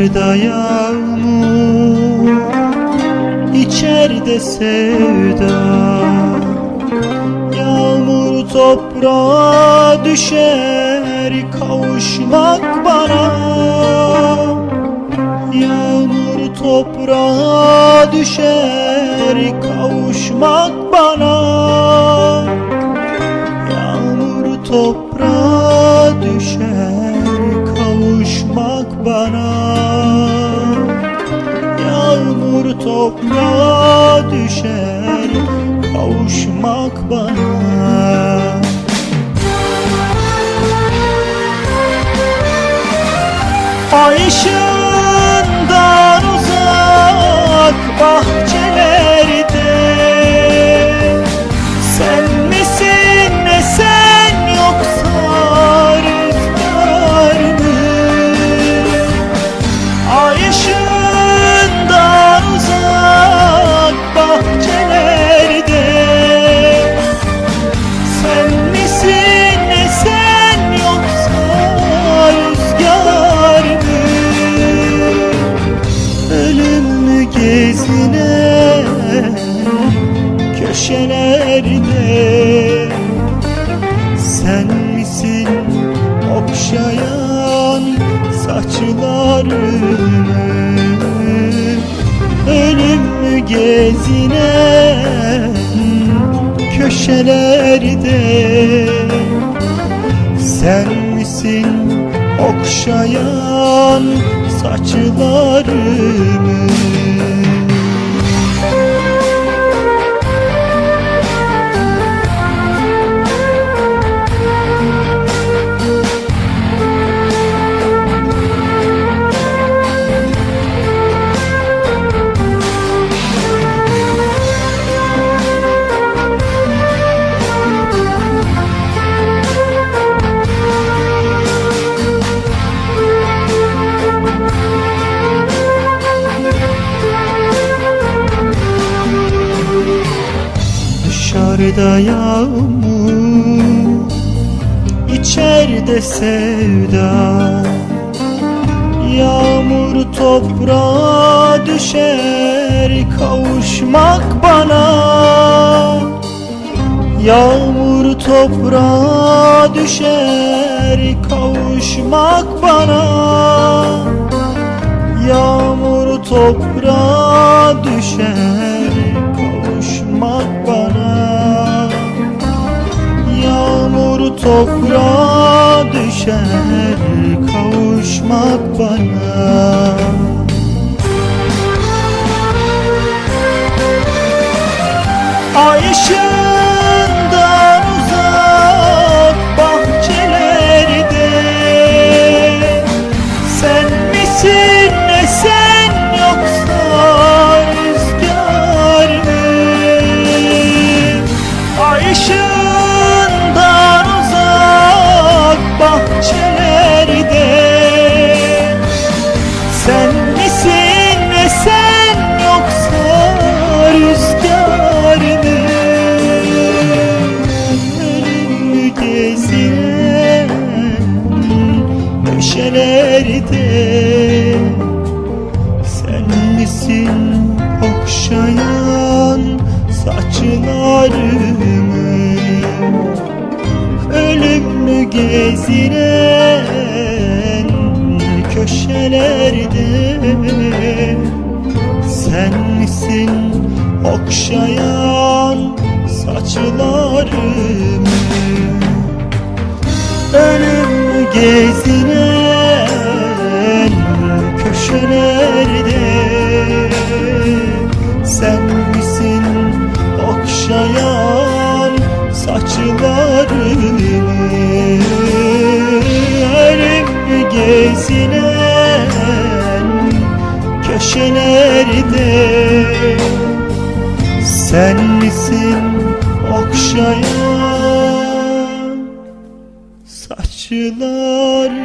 Dışarıda yağmur içeride sevda. Yağmur toprağa düşer kavuşmak bana. Yağmur toprağa düşer kavuşmak bana. Yağmur toprağa düşer kavuşmak bana. Yağmur toprağa düşer kavuşmak bana. Ay ışığından uzak bahçelerde gezine köşelerde. Sen misin okşayan saçlarımı Ölüm gezinen köşelerde? Sen misin okşayan saçlarımı Dışarıda yağmur içeride sevda. Yağmur toprağa düşer kavuşmak bana. Yağmur toprağa düşer kavuşmak bana. Yağmur toprağa düşer Toprağa düşer kavuşmak bana. Ay Misin okşayan saçlarımı. Ölüm mü gezilen köşelerde? Sen misin okşayan saçlarımı. Ölüm mü gezinen köşelerde Sen misin okşayan saçlarım